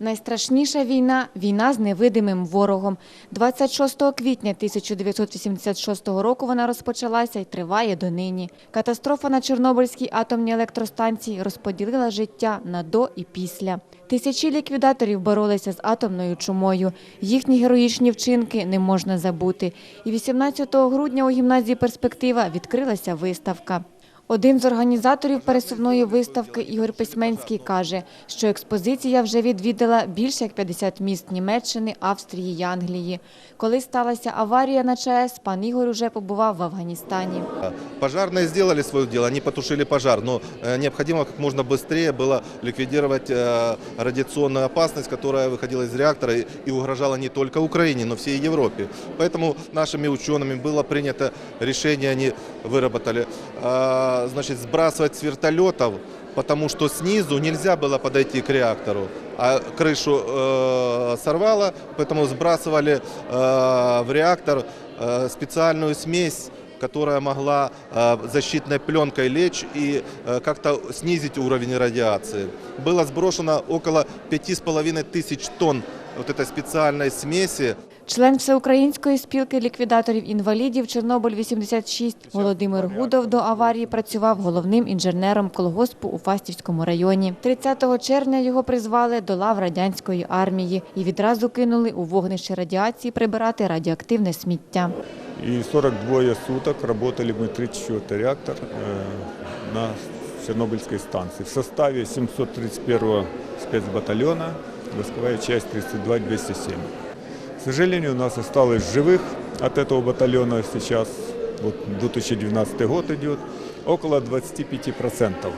Найстрашніша війна війна з невидимим ворогом. 26 квітня 1986 року вона розпочалася і триває донині. Катастрофа на Чорнобильській атомній електростанції розподілила життя на до і після. Тисячі ліквідаторів боролися з атомною чумою. Їхні героїчні вчинки не можна забути. І 18 грудня у гімназії Перспектива відкрилася виставка. Один з організаторів пересувної виставки Ігор Письменський каже, що експозиція вже відвідала більше як 50 міст Німеччини, Австрії й Англії. Коли сталася аварія на ЧАЕС, пан Ігор уже побував в Афганістані. Пожарные сделали свое дело, они потушили пожар, но э, необходимо как можно быстрее было ликвидировать э, радиационную опасность, которая выходила из реактора и и угрожала не только Украине, но всей Европе. Поэтому нашими учеными было принято решение, они выработали, э, Значит, сбрасывать с вертолетов, потому что снизу нельзя было подойти к реактору, а крышу э, сорвало, поэтому сбрасывали э, в реактор э, специальную смесь которая могла э, защитной пленкой лечь и э, как-то снизить уровень радиации. Было сброшено около 5,5 тысяч тонн вот этой специальной смеси. Член Всеукраїнської спілки ліквідаторів інвалідів Чорнобиль-86 Володимир Гудов до аварії працював головним інженером колгоспу у Фастівському районі. 30 червня його призвали до лав радянської армії і відразу кинули у вогнище радіації прибирати радіоактивне сміття. И 42 суток работали мы 34 реактор э, на Чернобыльской станции. В составе 731 спецбатальона, войсковая часть 32-207. К сожалению, у нас осталось живых от этого батальона сейчас, вот 2012 год идет, около 25%.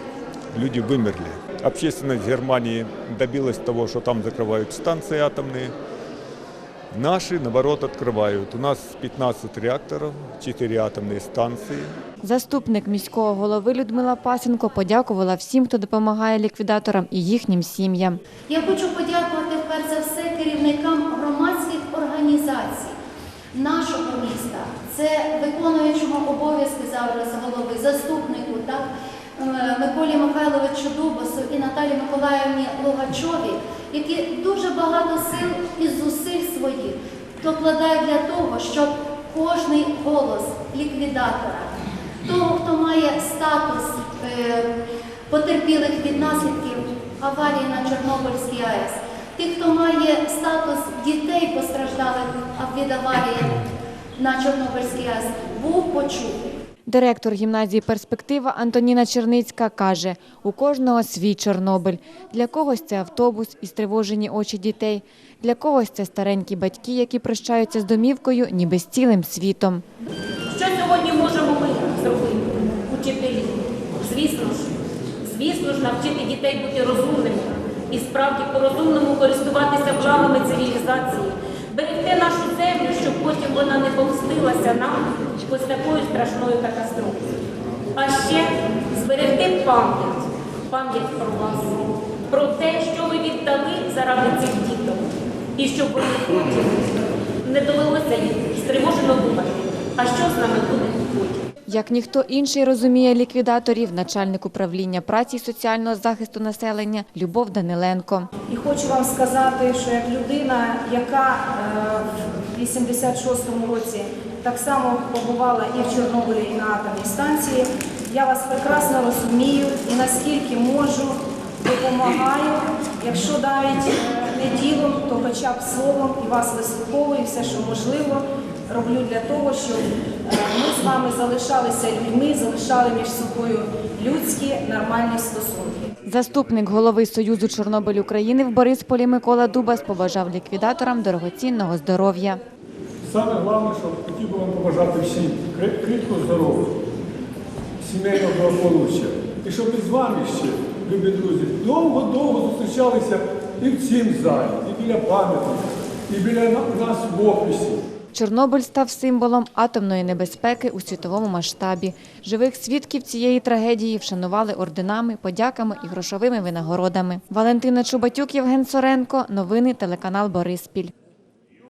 Люди вымерли. Общественность Германии добилась того, что там закрывают станции атомные, Наши, наоборот, открывают. У нас 15 реакторов, 4 атомные станции. Заступник міського голови Людмила Пасенко подякувала всім, хто допомагає ліквідаторам і їхнім сім'ям. Я хочу подякувати перш за все керівникам громадських організацій нашого міста. Це виконуючому обов'язки зараз голови, заступнику, так, е, Миколі Михайловичу Дубасу і Наталі Миколаївні Логачові, які дуже багато сил і зусиль своїх докладають для того, щоб кожний голос ліквідатора, того, хто має статус е, потерпілих від наслідків аварії на Чорнобильській АЕС, тих, хто має статус дітей постраждалих від аварії на Чорнобильській АЕС, був почутий. Директор гімназії Перспектива Антоніна Черницька каже, у кожного свій Чорнобиль. Для когось це автобус і стривожені очі дітей, для когось це старенькі батьки, які прощаються з домівкою, ніби з цілим світом. Що сьогодні можемо ми зробити, учителі? Звісно ж, звісно ж, навчити дітей бути розумними і справді по-розумному користуватися благами цивілізації, берегти нашу землю, щоб потім вона не помстилася нам ось такою страшною катастрофою. А ще зберегти пам'ять, пам'ять про вас, про те, що ви віддали заради цих діток, і щоб вони потім не довелося їм стривожено думати, а що з нами буде потім. Як ніхто інший розуміє ліквідаторів, начальник управління праці і соціального захисту населення Любов Даниленко. І хочу вам сказати, що як людина, яка е, в 86-му році так само побувала і в Чорнобилі, і на атомній станції, я вас прекрасно розумію і наскільки можу, допомагаю. Якщо навіть е, не ділом, то хоча б словом і вас вислуховую, все, що можливо, роблю для того, щоб е, ми з вами залишалися людьми, залишали між собою людські нормальні стосунки. Заступник голови Союзу Чорнобиль України в Борисполі Микола Дубас побажав ліквідаторам дорогоцінного здоров'я. Саме головне, що хотів би вам побажати всім кри- кріпкого здоров'я, сімейного благополуччя. І щоб ми з вами ще, любі друзі, довго-довго зустрічалися і в цім залі, і біля пам'ятника, і біля нас в офісі. Чорнобиль став символом атомної небезпеки у світовому масштабі. Живих свідків цієї трагедії вшанували орденами, подяками і грошовими винагородами. Валентина Чубатюк, Євген Соренко. Новини телеканал Бориспіль.